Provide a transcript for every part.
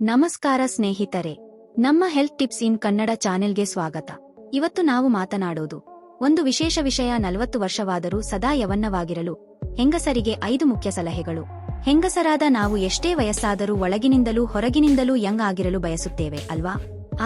ನಮಸ್ಕಾರ ಸ್ನೇಹಿತರೆ. ನಮ್ಮ ಹೆಲ್ತ್ ಟಿಪ್ಸ್ ಇನ್ ಕನ್ನಡ ಚಾನೆಲ್ಗೆ ಸ್ವಾಗತ. ಇವತ್ತು ನಾವು ಮಾತನಾಡೋದು, ಒಂದು ವಿಶೇಷ ವಿಷಯ ನಲವತ್ತು ವರ್ಷವಾದರೂ ಸದಾ ಯವನ್ನವಾಗಿರಲು ಹೆಂಗಸರಿಗೆ ಐದು ಮುಖ್ಯ ಸಲಹೆಗಳು. ಹೆಂಗಸರಾದ ನಾವು ಎಷ್ಟೇ ವಯಸ್ಸಾದರೂ ಒಳಗಿನಿಂದಲೂ ಹೊರಗಿನಿಂದಲೂ ಯಂಗ್ ಆಗಿರಲು ಬಯಸುತ್ತೇವೆ, ಅಲ್ವಾ?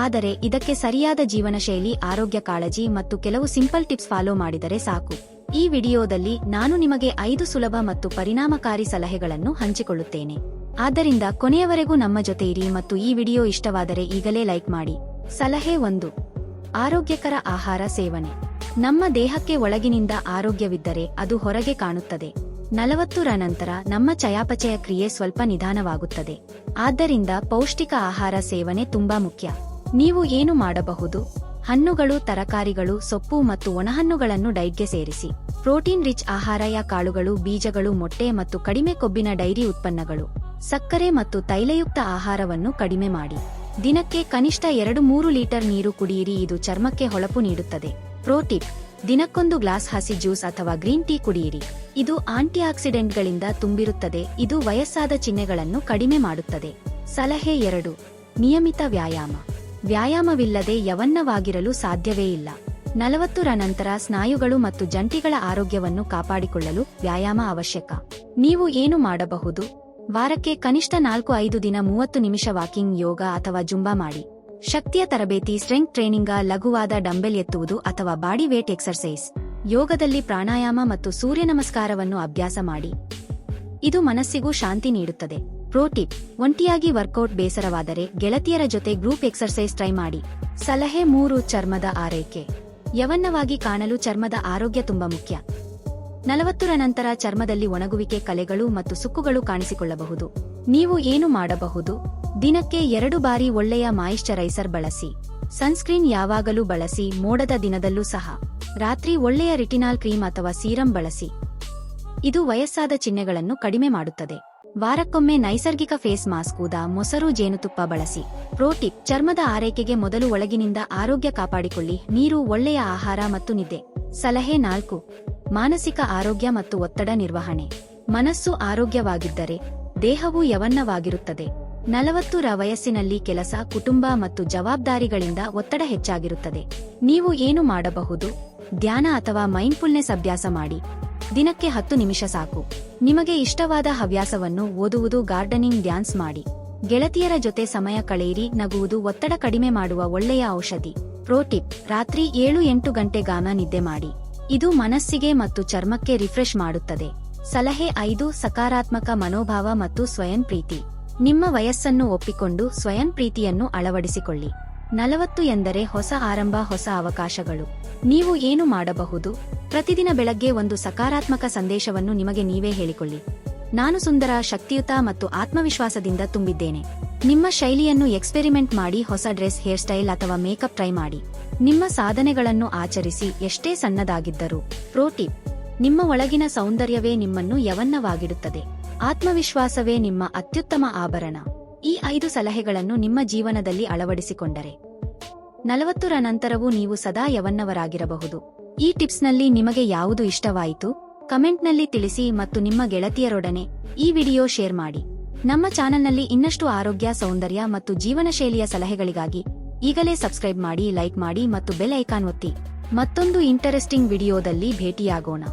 ಆದರೆ ಇದಕ್ಕೆ ಸರಿಯಾದ ಜೀವನ ಶೈಲಿ ಆರೋಗ್ಯ ಕಾಳಜಿ ಮತ್ತು ಕೆಲವು ಸಿಂಪಲ್ ಟಿಪ್ಸ್ ಫಾಲೋ ಮಾಡಿದರೆ ಸಾಕು. ಈ ವಿಡಿಯೋದಲ್ಲಿ ನಾನು ನಿಮಗೆ ಐದು ಸುಲಭ ಮತ್ತು ಪರಿಣಾಮಕಾರಿ ಸಲಹೆಗಳನ್ನು ಹಂಚಿಕೊಳ್ಳುತ್ತೇನೆ. ಆದ್ದರಿಂದ ಕೊನೆಯವರೆಗೂ ನಮ್ಮ ಜೊತೆ ಇರಿ ಮತ್ತು ಈ ವಿಡಿಯೋ ಇಷ್ಟವಾದರೆ ಈಗಲೇ ಲೈಕ್ ಮಾಡಿ. ಸಲಹೆ ಒಂದು. ಆರೋಗ್ಯಕರ ಆಹಾರ ಸೇವನೆ. ನಮ್ಮ ದೇಹಕ್ಕೆ ಒಳಗಿನಿಂದ ಆರೋಗ್ಯವಿದ್ದರೆ ಅದು ಹೊರಗೆ ಕಾಣುತ್ತದೆ. ನಲವತ್ತರ ನಂತರ ನಮ್ಮ ಚಯಾಪಚಯ ಕ್ರಿಯೆ ಸ್ವಲ್ಪ ನಿಧಾನವಾಗುತ್ತದೆ. ಆದ್ದರಿಂದ ಪೌಷ್ಟಿಕ ಆಹಾರ ಸೇವನೆ ತುಂಬಾ ಮುಖ್ಯ. ನೀವು ಏನು ಮಾಡಬಹುದು? ಹಣ್ಣುಗಳು, ತರಕಾರಿಗಳು, ಸೊಪ್ಪು ಮತ್ತು ಒಣಹಣ್ಣುಗಳನ್ನು ಡೈಟ್ಗೆ ಸೇರಿಸಿ. ಪ್ರೋಟೀನ್ ರಿಚ್ ಆಹಾರಯ ಕಾಳುಗಳು, ಬೀಜಗಳು, ಮೊಟ್ಟೆ ಮತ್ತು ಕಡಿಮೆ ಕೊಬ್ಬಿನ ಡೈರಿ ಉತ್ಪನ್ನಗಳು. ಸಕ್ಕರೆ ಮತ್ತು ತೈಲಯುಕ್ತ ಆಹಾರವನ್ನು ಕಡಿಮೆ ಮಾಡಿ. ದಿನಕ್ಕೆ ಕನಿಷ್ಠ ಎರಡು ಮೂರು ಲೀಟರ್ ನೀರು ಕುಡಿಯಿರಿ, ಇದು ಚರ್ಮಕ್ಕೆ ಹೊಳಪು ನೀಡುತ್ತದೆ. ಪ್ರೋಟಿಪ್ ದಿನಕ್ಕೊಂದು ಗ್ಲಾಸ್ ಹಸಿ ಜ್ಯೂಸ್ ಅಥವಾ ಗ್ರೀನ್ ಟೀ ಕುಡಿಯಿರಿ. ಇದು ಆಂಟಿಆಕ್ಸಿಡೆಂಟ್ಗಳಿಂದ ತುಂಬಿರುತ್ತದೆ, ಇದು ವಯಸ್ಸಾದ ಚಿಹ್ನೆಗಳನ್ನು ಕಡಿಮೆ ಮಾಡುತ್ತದೆ. ಸಲಹೆ ಎರಡು, ನಿಯಮಿತ ವ್ಯಾಯಾಮ. ವ್ಯಾಯಾಮವಿಲ್ಲದೆ ಯವನ್ನವಾಗಿರಲು ಸಾಧ್ಯವೇ ಇಲ್ಲ. ನಲವತ್ತರ ನಂತರ ಸ್ನಾಯುಗಳು ಮತ್ತು ಜಂಟಿಗಳ ಆರೋಗ್ಯವನ್ನು ಕಾಪಾಡಿಕೊಳ್ಳಲು ವ್ಯಾಯಾಮ ಅವಶ್ಯಕ. ನೀವು ಏನು ಮಾಡಬಹುದು? ವಾರಕ್ಕೆ ಕನಿಷ್ಠ ನಾಲ್ಕು ಐದು ದಿನ ಮೂವತ್ತು ನಿಮಿಷ ವಾಕಿಂಗ್, ಯೋಗ ಅಥವಾ ಜುಂಬಾ ಮಾಡಿ. ಶಕ್ತಿಯ ತರಬೇತಿ ಸ್ಟ್ರೆಂಗ್ ಟ್ರೈನಿಂಗ, ಲಘುವಾದ ಡಂಬೆಲ್ ಎತ್ತುವುದು ಅಥವಾ ಬಾಡಿ ವೇಟ್ ಎಕ್ಸರ್ಸೈಸ್. ಯೋಗದಲ್ಲಿ ಪ್ರಾಣಾಯಾಮ ಮತ್ತು ಸೂರ್ಯ ನಮಸ್ಕಾರವನ್ನು ಅಭ್ಯಾಸ ಮಾಡಿ. ಇದು ಮನಸ್ಸಿಗೂ ಶಾಂತಿ ನೀಡುತ್ತದೆ. ಪ್ರೋಟಿಪ್ ಒಂಟಿಯಾಗಿ ವರ್ಕೌಟ್ ಬೇಸರವಾದರೆ ಗೆಳತಿಯರ ಜೊತೆ ಗ್ರೂಪ್ ಎಕ್ಸರ್ಸೈಸ್ ಟ್ರೈ ಮಾಡಿ. ಸಲಹೆ ಮೂರು, ಚರ್ಮದ ಆರೈಕೆ. ಯವನ್ನವಾಗಿ ಕಾಣಲು ಚರ್ಮದ ಆರೋಗ್ಯ ತುಂಬಾ ಮುಖ್ಯ. ನಲವತ್ತರ ನಂತರ ಚರ್ಮದಲ್ಲಿ ಒಣಗುವಿಕೆ ಕಲೆಗಳು ಮತ್ತು ಸುಕ್ಕುಗಳು ಕಾಣಿಸಿಕೊಳ್ಳಬಹುದು. ನೀವು ಏನು ಮಾಡಬಹುದು? ದಿನಕ್ಕೆ ಎರಡು ಬಾರಿ ಒಳ್ಳೆಯ ಮಾಯಿಶ್ಚರೈಸರ್ ಬಳಸಿ. ಸನ್ಸ್ಕ್ರೀನ್ ಯಾವಾಗಲೂ ಬಳಸಿ, ಮೋಡದ ದಿನದಲ್ಲೂ ಸಹ. ರಾತ್ರಿ ಒಳ್ಳೆಯ ರಿಟಿನಾಲ್ ಕ್ರೀಮ್ ಅಥವಾ ಸೀರಂ ಬಳಸಿ. ಇದು ವಯಸ್ಸಾದ ಚಿಹ್ನೆಗಳನ್ನು ಕಡಿಮೆ ಮಾಡುತ್ತದೆ. ವಾರಕ್ಕೊಮ್ಮೆ ನೈಸರ್ಗಿಕ ಫೇಸ್ ಮಾಸ್ಕ್ ಕೂದ ಮೊಸರು ಜೇನುತುಪ್ಪ ಬಳಸಿ. ಪ್ರೋಟಿಪ್ ಚರ್ಮದ ಆರೈಕೆಗೆ ಮೊದಲು ಒಳಗಿನಿಂದ ಆರೋಗ್ಯ ಕಾಪಾಡಿಕೊಳ್ಳಿ, ನೀರು ಒಳ್ಳೆಯ ಆಹಾರ ಮತ್ತು ನಿದ್ದೆ. ಸಲಹೆ ನಾಲ್ಕು, ಮಾನಸಿಕ ಆರೋಗ್ಯ ಮತ್ತು ಒತ್ತಡ ನಿರ್ವಹಣೆ. ಮನಸ್ಸು ಆರೋಗ್ಯವಾಗಿದ್ದರೆ, ದೇಹವು ಯವನ್ನವಾಗಿರುತ್ತದೆ. ನಲವತ್ತರ ವಯಸ್ಸಿನಲ್ಲಿ ಕೆಲಸ, ಕುಟುಂಬ ಮತ್ತು ಜವಾಬ್ದಾರಿಗಳಿಂದ ಒತ್ತಡ ಹೆಚ್ಚಾಗಿರುತ್ತದೆ. ನೀವು ಏನು ಮಾಡಬಹುದು? ಧ್ಯಾನ ಅಥವಾ ಮೈಂಡ್ಫುಲ್ನೆಸ್ ಅಭ್ಯಾಸ ಮಾಡಿ. ದಿನಕ್ಕೆ ಹತ್ತು ನಿಮಿಷ ಸಾಕು. ನಿಮಗೆ ಇಷ್ಟವಾದ ಹವ್ಯಾಸವನ್ನು ಓದುವುದು ಗಾರ್ಡನಿಂಗ್ ಡ್ಯಾನ್ಸ್ ಮಾಡಿ. ಗೆಳತಿಯರ ಜೊತೆ ಸಮಯ ಕಳೆಯಿರಿ, ನಗುವುದು ಒತ್ತಡ ಕಡಿಮೆ ಮಾಡುವ ಒಳ್ಳೆಯ ಔಷಧಿ. ಪ್ರೋಟಿಪ್ ರಾತ್ರಿ ಏಳು ಎಂಟು ಗಂಟೆ ಗಾನ ನಿದ್ದೆ ಮಾಡಿ. ಇದು ಮನಸ್ಸಿಗೆ ಮತ್ತು ಚರ್ಮಕ್ಕೆ ರಿಫ್ರೆಶ್ ಮಾಡುತ್ತದೆ. ಸಲಹೆ ಐದು, ಸಕಾರಾತ್ಮಕ ಮನೋಭಾವ ಮತ್ತು ಸ್ವಯಂ ಪ್ರೀತಿ ನಿಮ್ಮ ವಯಸ್ಸನ್ನು ಒಪ್ಪಿಕೊಂಡು ಸ್ವಯಂ ಪ್ರೀತಿಯನ್ನು ಅಳವಡಿಸಿಕೊಳ್ಳಿ. ನಲವತ್ತು ಎಂದರೆ ಹೊಸ ಆರಂಭ, ಹೊಸ ಅವಕಾಶಗಳು. ನೀವು ಏನು ಮಾಡಬಹುದು? ಪ್ರತಿದಿನ ಬೆಳಗ್ಗೆ ಒಂದು ಸಕಾರಾತ್ಮಕ ಸಂದೇಶವನ್ನು ನಿಮಗೆ ನೀವೇ ಹೇಳಿಕೊಳ್ಳಿ. ನಾನು ಸುಂದರ, ಶಕ್ತಿಯುತ ಮತ್ತು ಆತ್ಮವಿಶ್ವಾಸದಿಂದ ತುಂಬಿದ್ದೇನೆ. ನಿಮ್ಮ ಶೈಲಿಯನ್ನು ಎಕ್ಸ್ಪೆರಿಮೆಂಟ್ ಮಾಡಿ, ಹೊಸ ಡ್ರೆಸ್, ಹೇರ್ ಸ್ಟೈಲ್ ಅಥವಾ ಮೇಕಪ್ ಟ್ರೈ ಮಾಡಿ. ನಿಮ್ಮ ಸಾಧನೆಗಳನ್ನು ಆಚರಿಸಿ, ಎಷ್ಟೇ ಸಣ್ಣದಾಗಿದ್ದರೂ. ಪ್ರೋಟಿಪ್ ನಿಮ್ಮ ಒಳಗಿನ ಸೌಂದರ್ಯವೇ ನಿಮ್ಮನ್ನು ಯವನ್ನವಾಗಿಡುತ್ತದೆ ಆತ್ಮವಿಶ್ವಾಸವೇ ನಿಮ್ಮ ಅತ್ಯುತ್ತಮ ಆಭರಣ. ಈ ಐದು ಸಲಹೆಗಳನ್ನು ನಿಮ್ಮ ಜೀವನದಲ್ಲಿ ಅಳವಡಿಸಿಕೊಂಡರೆ. ನಲವತ್ತರ ನಂತರವೂ ನೀವು ಸದಾ ಯವನ್ನವರಾಗಿರಬಹುದು. ಈ ಟಿಪ್ಸ್ನಲ್ಲಿ ನಿಮಗೆ ಯಾವುದು ಇಷ್ಟವಾಯಿತು? ಕಮೆಂಟ್ನಲ್ಲಿ ತಿಳಿಸಿ ಮತ್ತು ನಿಮ್ಮ ಗೆಳತಿಯರೊಡನೆ ಈ ವಿಡಿಯೋ ಶೇರ್ ಮಾಡಿ. ನಮ್ಮ ಚಾನೆಲ್ನಲ್ಲಿ ಇನ್ನಷ್ಟು ಆರೋಗ್ಯ, ಸೌಂದರ್ಯ ಮತ್ತು ಜೀವನ ಶೈಲಿಯ ಸಲಹೆಗಳಿಗಾಗಿ ಈಗಲೇ ಸಬ್ಸ್ಕ್ರೈಬ್ ಮಾಡಿ, ಲೈಕ್ ಮಾಡಿ ಮತ್ತು ಬೆಲ್ ಐಕಾನ್ ಒತ್ತಿ. ಮತ್ತೊಂದು ಇಂಟರೆಸ್ಟಿಂಗ್ ವಿಡಿಯೋದಲ್ಲಿ ಭೇಟಿಯಾಗೋಣ.